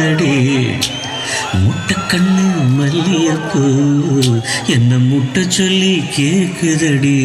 பாக்குதடி முட்டை கண்ணு மல்லியப்பூ என்ன முட்டை சொல்லி கேக்குதடி.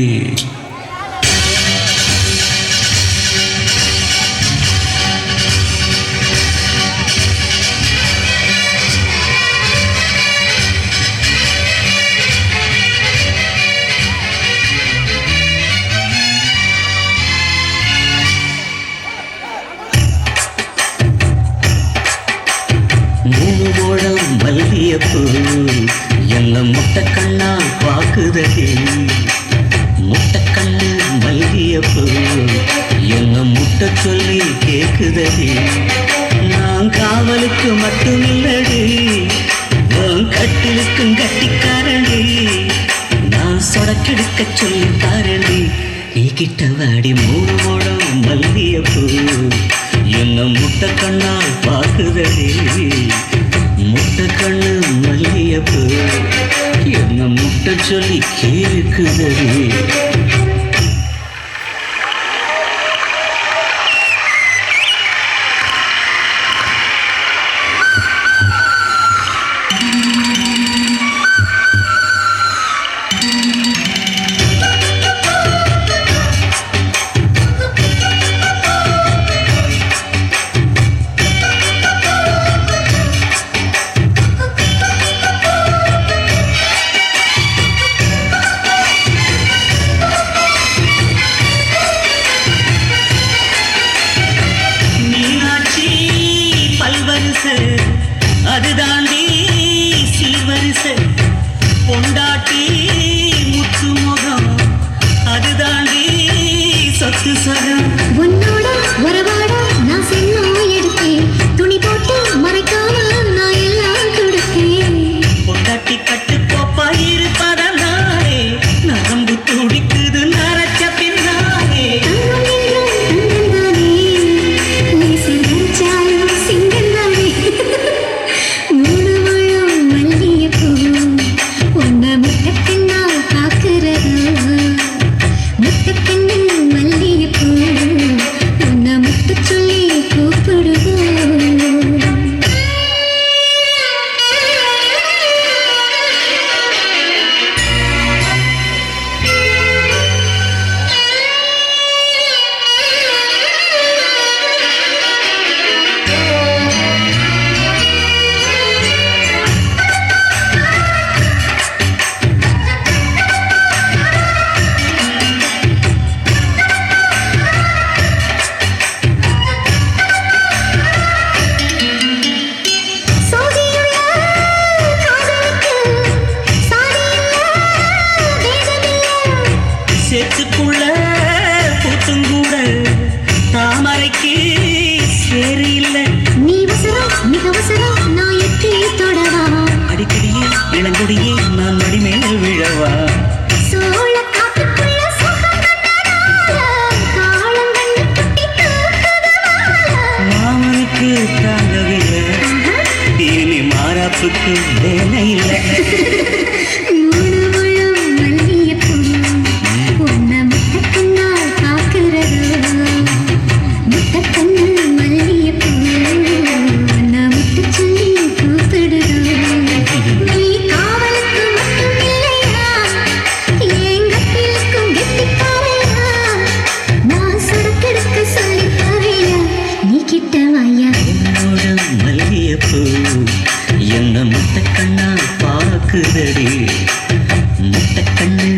மல்லியப்பூ என்ன முட்டை கண்ணா பாக்குதடி? முட்டை கண்ணு மல்லியப்பூ என்ன முட்டை சொல்லி கேக்குதடி? நான் காவலுக்கு மட்டுமில்லடி. கட்டிலுக்கும் கட்டிக்காரண்டி. நான் சொடக்கெடுக்க சொல்லி தாரண்டி. நீ கிட்ட வாடி மூணு மோடம் மல்லியப்பூ என்ன முட்டை கண்ணால் பார்க்குதடி என்ன முட்டை சொல்லி கேக்குதடி? காலம் கண்டு குட்டி தூக்குதவால மாமனுக்கு தாங்கவில்லை இனி மாறாப்புக்கு வேலை இல்லை. கிட்ட வாயா என்னோட மல்லியப்பூ என்ன முட்டை கண்ணா பாக்குதடி முட்டை கண்ணு